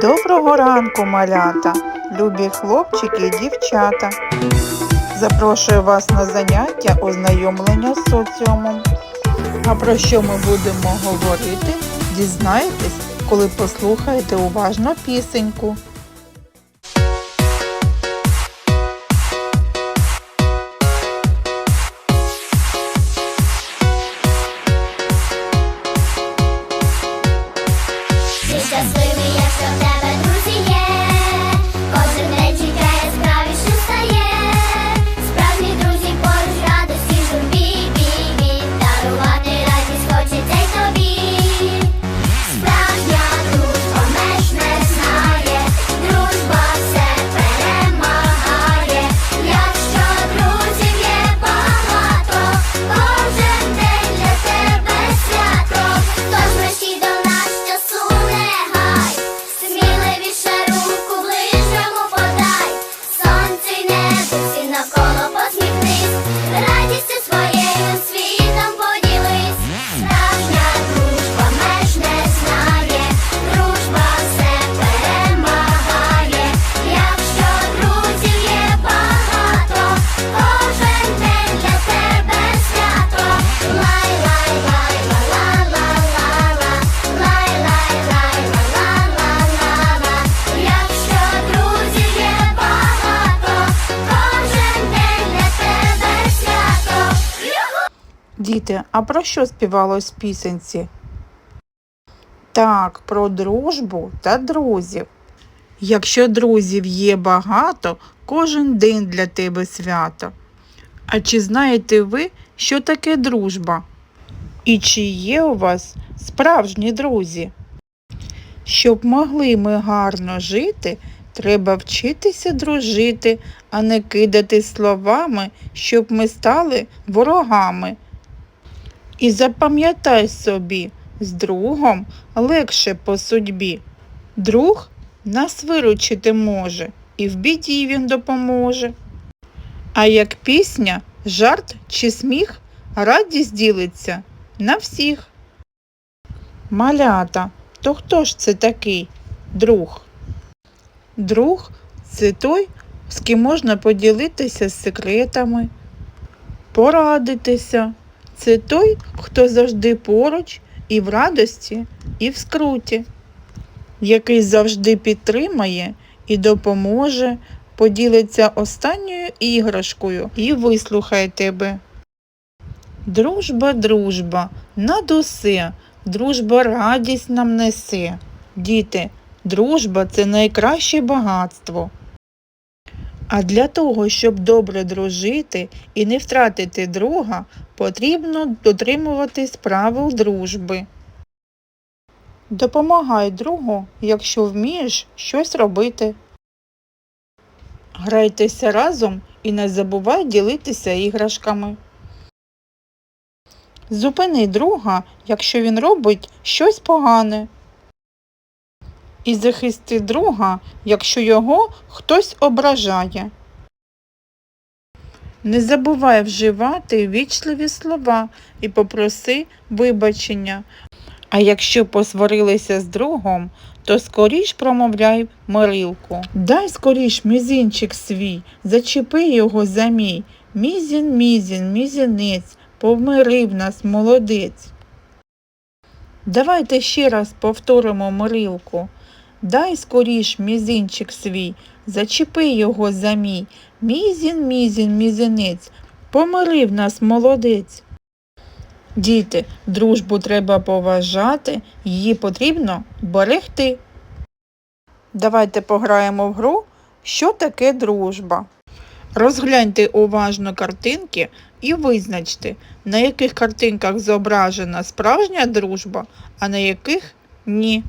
Доброго ранку, малята, любі хлопчики і дівчата. Запрошую вас на заняття ознайомлення з соціумом. А про що ми будемо говорити, дізнаєтесь, коли послухаєте уважно пісеньку. Діти, а про що співалось в пісенці? Так, про дружбу та друзів. Якщо друзів є багато, кожен день для тебе свято. А чи знаєте ви, що таке дружба? І чи є у вас справжні друзі? Щоб могли ми гарно жити, треба вчитися дружити, а не кидати словами, щоб ми стали ворогами. І запам'ятай собі, з другом легше по судьбі. Друг нас виручити може, і в біді він допоможе. А як пісня, жарт чи сміх, радість ділиться на всіх. Малята, то хто ж це такий друг? Друг це той, з ким можна поділитися секретами, порадитися. Це той, хто завжди поруч і в радості, і в скруті, який завжди підтримає і допоможе, поділиться останньою іграшкою і вислухає тебе. Дружба, дружба, над усе, дружба радість нам несе. Діти, дружба це найкраще багатство. А для того, щоб добре дружити і не втратити друга, потрібно дотримуватись правил дружби. Допомагай другу, якщо вмієш щось робити. Грайтеся разом і не забувай ділитися іграшками. Зупини друга, якщо він робить щось погане. І захисти друга, якщо його хтось ображає. Не забувай вживати вічливі слова і попроси вибачення. А якщо посварилися з другом, то скоріш промовляй мирилку. Дай скоріш мізинчик свій, зачепи його за мій. Мізін, мізін, мізінець, помирив нас молодець. Давайте ще раз повторимо мирилку. Дай скоріш мізинчик свій, зачепи його за мій. Мізін, мізін, мізинець, помирив нас молодець. Діти, дружбу треба поважати, її потрібно берегти. Давайте пограємо в гру, що таке дружба. Розгляньте уважно картинки і визначте, на яких картинках зображена справжня дружба, а на яких ні.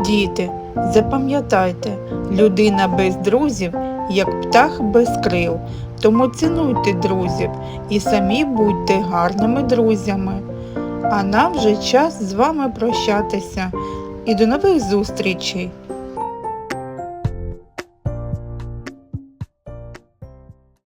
Діти, запам'ятайте, людина без друзів, як птах без крил. Тому цінуйте друзів і самі будьте гарними друзями. А нам вже час з вами прощатися. І до нових зустрічей!